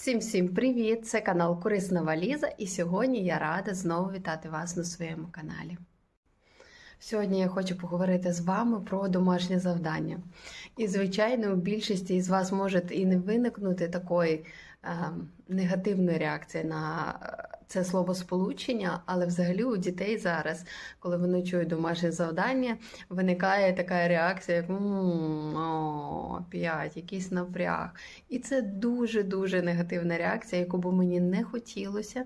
Всім всім привіт! Це канал Корисна Валіза, і сьогодні я рада знову вітати вас на своєму каналі. Сьогодні я хочу поговорити з вами про домашнє завдання. І, звичайно, у більшості із вас може і не виникнути такої е, негативної реакції на це словосполучення, але взагалі у дітей зараз, коли вони чують домашнє завдання, виникає така реакція, як «М, о, п'ять, якийсь напряг. І це дуже-дуже негативна реакція, яку би мені не хотілося,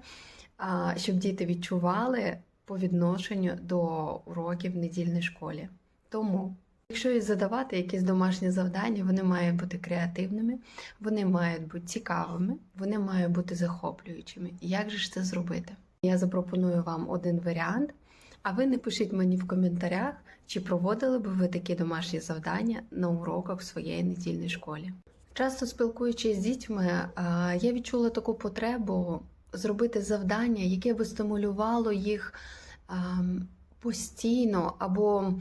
щоб діти відчували по відношенню до уроків в недільній школі. Тому, якщо і задавати якісь домашні завдання, вони мають бути креативними, вони мають бути цікавими, вони мають бути захоплюючими. Як же ж це зробити? Я запропоную вам один варіант, а ви напишіть мені в коментарях, чи проводили би ви такі домашні завдання на уроках в своєї недільній школі. Часто спілкуючись з дітьми, я відчула таку потребу зробити завдання, яке би стимулювало їх постійно або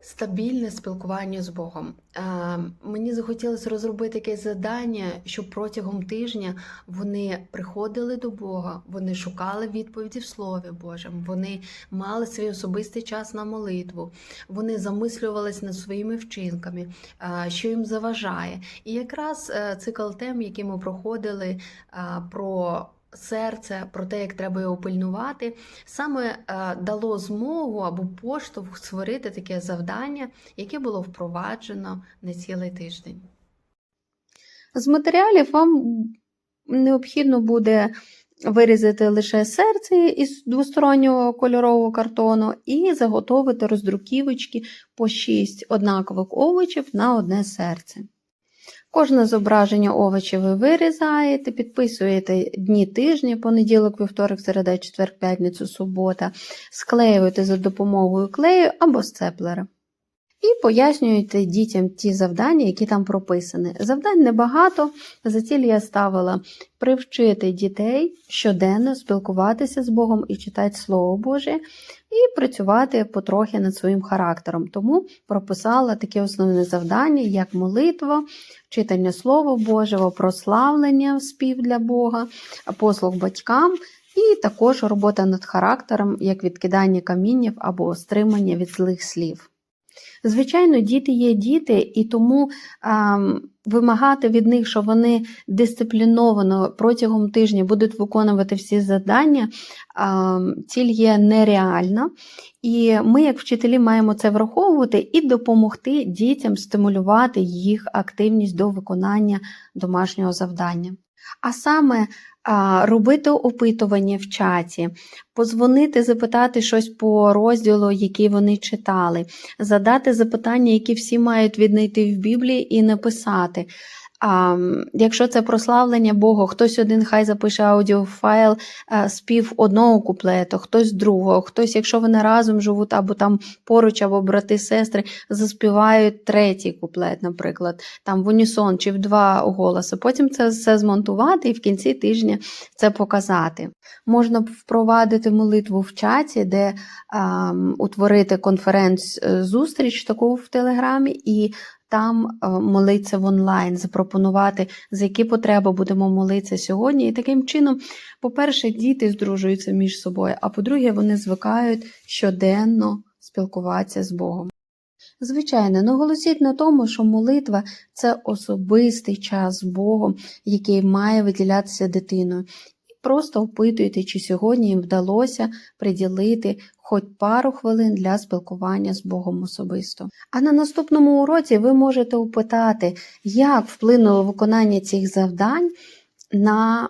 стабільне спілкування з Богом. Ем, Мені захотілося розробити якесь завдання, щоб протягом тижня вони приходили до Бога, вони шукали відповіді в Слові Божому, вони мали свій особистий час на молитву, вони замислювалися над своїми вчинками, е, що їм заважає. І якраз е, цикл тем, який ми проходили е, про серце, про те, як треба його пильнувати, саме е, дало змогу або поштовх створити таке завдання, яке було впроваджено на цілий тиждень. З матеріалів вам необхідно буде вирізати лише серце із двостороннього кольорового картону і заготовити роздруківочки по 6 однакових овочів на одне серце. Кожне зображення овочів ви вирізаєте, підписуєте дні тижня, понеділок, вівторок, середа, четвер, п'ятницю, субота, склеюєте за допомогою клею або степлера. І пояснюєте дітям ті завдання, які там прописані. Завдань небагато, за ціль я ставила привчити дітей щоденно спілкуватися з Богом і читати Слово Боже, і працювати потрохи над своїм характером. Тому прописала таке основне завдання, як молитва, читання Слова Божого, прославлення спів для Бога, послуг батькам. І також робота над характером, як відкидання каміннів або стримання від злих слів. Звичайно, діти є діти, і тому а, вимагати від них, що вони дисципліновано протягом тижня будуть виконувати всі завдання, а, ціль є нереальна. І ми, як вчителі, маємо це враховувати і допомогти дітям стимулювати їх активність до виконання домашнього завдання. А саме робити опитування в чаті, позвонити, запитати щось по розділу, який вони читали, задати запитання, які всі мають віднайти в Біблії, і написати. А, Якщо це прославлення Бога, хтось один хай запише аудіофайл спів одного куплету, хтось другого, хтось, якщо вони разом живуть, або там поруч, або брати, сестри, заспівають третій куплет, наприклад, там в унісон чи в два голоси. Потім це все змонтувати і в кінці тижня це показати. Можна впровадити молитву в чаті, де а, утворити конференц-зустріч таку в Телеграмі і там молитися в онлайн, запропонувати, за які потреби будемо молитися сьогодні. І таким чином, по-перше, діти здружуються між собою, а по-друге, вони звикають щоденно спілкуватися з Богом. Звичайно, наголосіть на тому, що молитва це особистий час з Богом, який має виділятися дитиною. І просто опитуйте, чи сьогодні їм вдалося приділити хоч пару хвилин для спілкування з Богом особисто. А на наступному уроці ви можете опитати, як вплинуло виконання цих завдань на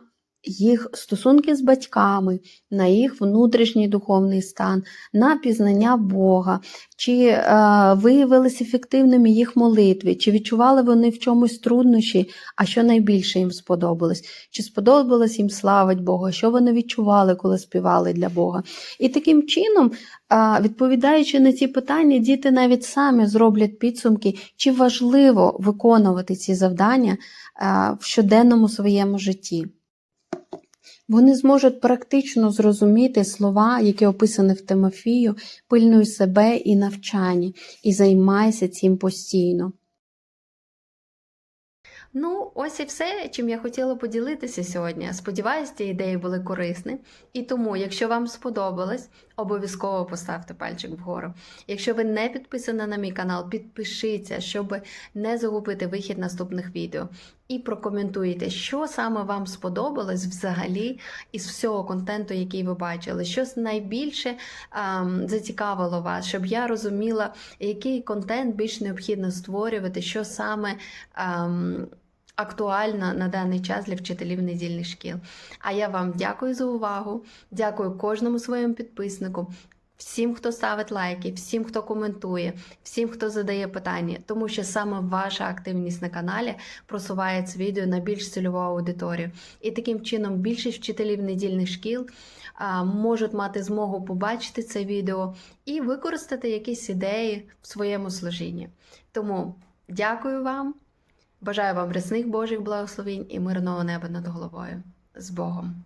їх стосунки з батьками, на їх внутрішній духовний стан, на пізнання Бога, чи е, виявилися ефективними їх молитви, чи відчували вони в чомусь труднощі, а що найбільше їм сподобалось, чи сподобалось їм славить Бога, що вони відчували, коли співали для Бога. І таким чином, е, відповідаючи на ці питання, діти навіть самі зроблять підсумки, чи важливо виконувати ці завдання е, в щоденному своєму житті. Вони зможуть практично зрозуміти слова, які описані в Тимофію, пильнуй себе і навчанні, і займайся цим постійно. Ну, ось і все, чим я хотіла поділитися сьогодні. Сподіваюсь, ці ідеї були корисні. І тому, якщо вам сподобалось, обов'язково поставте пальчик вгору. Якщо ви не підписані на мій канал, підпишіться, щоб не загубити вихід наступних відео. І прокоментуйте, що саме вам сподобалось взагалі із всього контенту, який ви бачили, що найбільше ем, зацікавило вас, щоб я розуміла, який контент більш необхідно створювати, що саме. Ем, Актуально на даний час для вчителів недільних шкіл. А я вам дякую за увагу. Дякую кожному своєму підписнику, всім, хто ставить лайки, всім, хто коментує, всім, хто задає питання, тому що саме ваша активність на каналі просуває це відео на більш цільову аудиторію. І таким чином більшість вчителів недільних шкіл а, можуть мати змогу побачити це відео і використати якісь ідеї в своєму служінні. Тому дякую вам. Бажаю вам рясних Божих благословень і мирного неба над головою. З Богом!